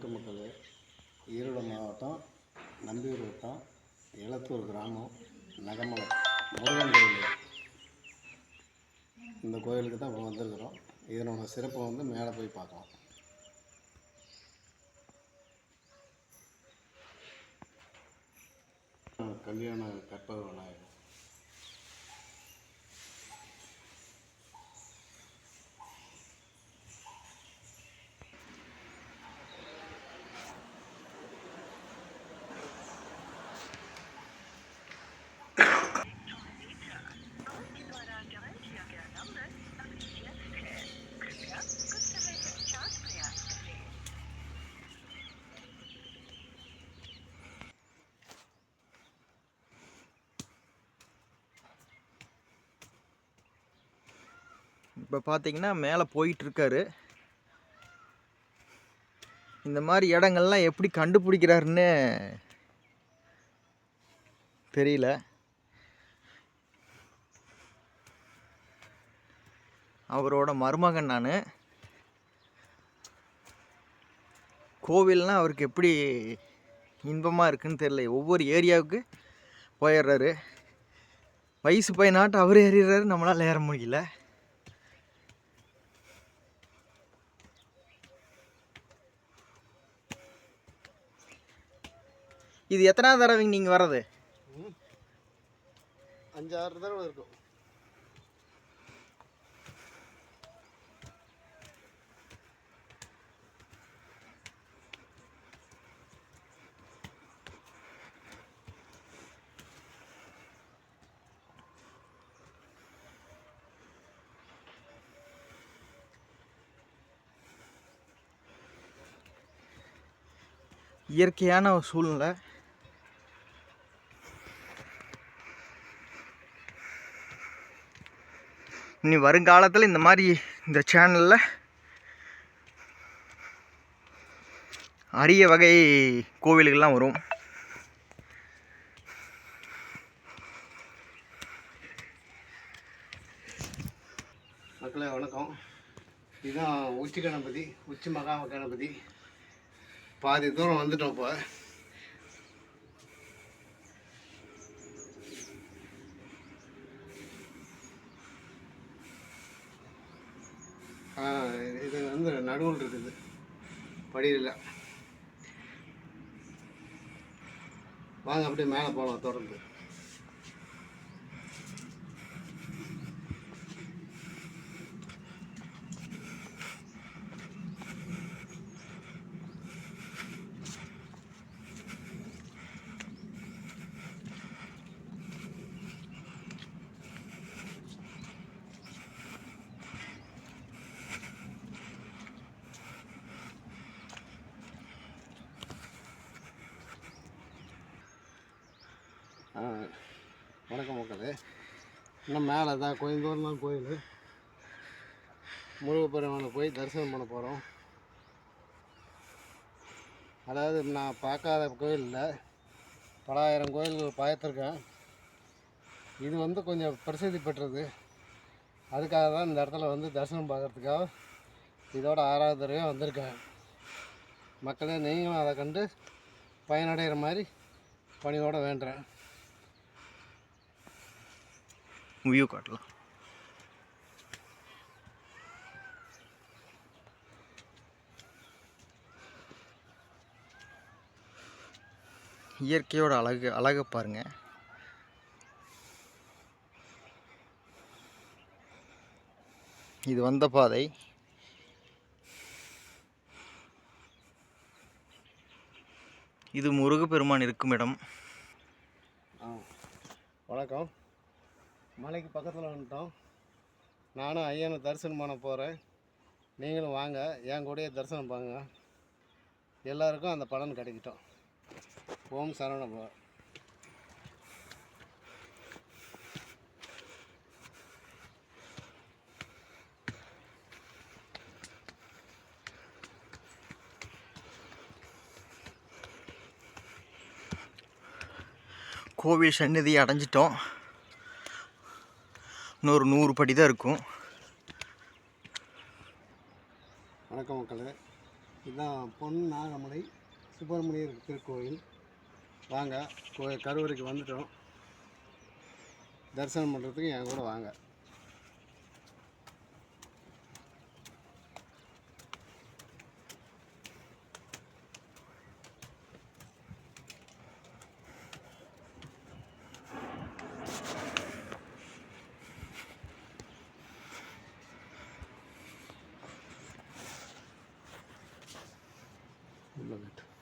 வணக்கம் மக்களே ஈரோடு மாவட்டம் நம்பியூர் வட்டம் எலத்தூர் கிராமம் நகமலை முருகன் கோயில். இந்த கோயிலுக்கு தான் இப்போ வந்திருக்கிறோம். இதனோட சிறப்பை வந்து மேலே போய் பார்க்கலாம். கல்யாண கற்பக விநாயகர். இப்போ பார்த்தீங்கன்னா மேலே போயிட்டுருக்காரு. இந்த மாதிரி இடங்கள்லாம் எப்படி கண்டுபிடிக்கிறாருன்னு தெரியல. அவரோட மருமகன் நான். கோவில்னால் அவருக்கு எப்படி இன்பமாக இருக்குன்னு தெரியல. ஒவ்வொரு ஏரியாவுக்கு போயிடுறாரு. வயசு பையனாட்டு அவர் ஏறிடுறாரு. நம்மளால் ஏற முடியல. இது எத்தனாவது தடவைங்க நீங்கள் வர்றது? அஞ்சாறு தடவை இருக்கும். இயற்கையான ஒரு சூழ்நிலை. இனி வருங்காலத்தில் இந்த மாதிரி இந்த சேனலில் அரிய வகை கோவில்கள்லாம் வரும். மக்களே வணக்கம். இதுதான் உச்சி கணபதி உச்சி மகா கணபதி பாதி தூரம் வந்துட்டோம் இப்போ. இது வந்து நடுவில் இருக்குது. படியில். வாங்க அப்படியே மேலே போகலாம் தொடர்ந்து. வணக்கம் மக்களே. இன்னும் மேலே தான் கோயம்புத்தூர் தான் கோயில். முருகப்பெருமானை போய் தரிசனம் பண்ண போகிறோம் அதாவது நான் பார்க்காத கோயிலில் பலாயிரம் கோயில்கள் பார்த்துருக்கேன் இது வந்து கொஞ்சம் பிரசித்தி பெற்றது. அதுக்காக தான் இந்த இடத்துல வந்து தரிசனம் பார்க்கறதுக்காக இதோட ஆறாவது தடவையாக வந்திருக்கேன். மக்களே நீங்களும் அதை கண்டு பயனடைகிற மாதிரி பணியோடு வேண்டுறேன். வியூ காட்டலாம். இயற்கையோட அழகு அழகை பாருங்கள் இது வந்த பாதை. இது முருகப்பெருமான் இருக்கும் இடம். வணக்கம். மலைக்கு பக்கத்தில் வந்துட்டோம். நானும் ஐயனை தரிசனம் பண்ண போகிறேன் நீங்களும் வாங்க என் கூடயே தரிசனம் பாங்க எல்லாருக்கும் அந்த பலன் கிடைக்கட்டும். ஓம் சரவண பவ. கோவில் சந்நிதி அடைஞ்சிட்டோம். இன்னொரு நூறு படி தான் இருக்கும். வணக்கம் மக்களே. இதுதான் பொன் நாகமலை சுப்பிரமணியர் திருக்கோயில். வாங்க கோயில் கருவறைக்கு வந்துட்டோம். தரிசனம் பண்ணுறதுக்கு என் கூட வாங்க.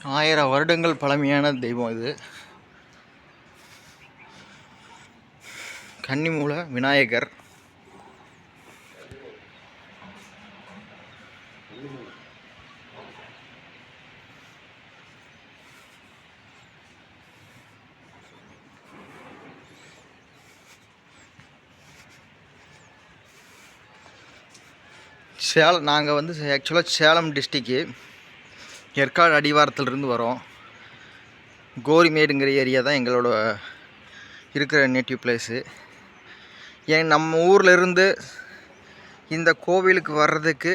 ஆயிரம் வருடங்கள் பழமையான தெய்வம் இது. கன்னிமூல விநாயகர். சேலம் நாங்கள் வந்து ஆக்சுவலாக சேலம் டிஸ்ட்ரிக்கு ஏற்காடு அடிவாரத்திலிருந்து வரோம். கோரிமேடுங்கிற ஏரியா தான் எங்களோட இருக்கிற நேட்டிவ் பிளேஸு ஏன் நம்ம ஊர்லேருந்து இந்த கோவிலுக்கு வர்றதுக்கு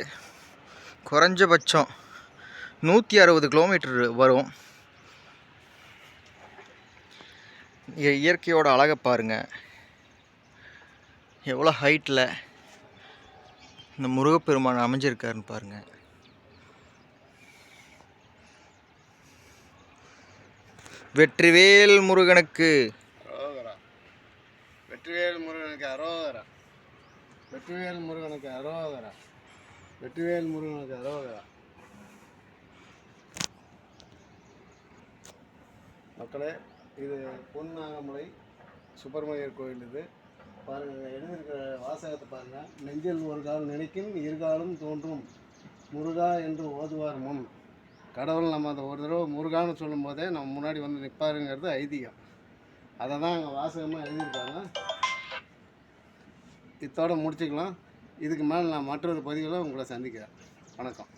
குறைஞ்சபட்சம் நூற்றி அறுபது கிலோமீட்டர் வரும். இயற்கையோட அழகை பாருங்கள் எவ்வளோ ஹைட்டில் இந்த முருகப்பெருமான் அமைஞ்சிருக்காருன்னு பாருங்கள் வெற்றிவேல் முருகனுக்கு. அரோகரா. வெற்றிவேல் முருகனுக்கு அரோகரா. வெற்றிவேல் முருகனுக்கு அரோகரா. வெற்றிவேல் முருகனுக்கு அரோகரா. மக்களே இது பொன்னாகமலை சுப்பிரமணியர் கோயில் இது. பாருங்கள் எழுதியிருக்கிற வாசகத்தை பாருங்கள் நெஞ்சில் ஒரு கால் நினைக்கும் இருகாலும் தோன்றும். முருகா என்று ஓதுவார் முன். கடவுள் நம்ம அதை ஒரு தடவை முருகான்னு சொல்லும் போதே நம்ம முன்னாடி வந்து நிற்பாருங்கிறது ஐதீகம். அதை தான் அங்கே வாசகமாக எழுதியிருக்காங்க. இத்தோடு முடிச்சுக்கலாம். இதுக்கு மேலே நான் மற்றொரு பதிவில் உங்களை சந்திக்கிறேன். வணக்கம்.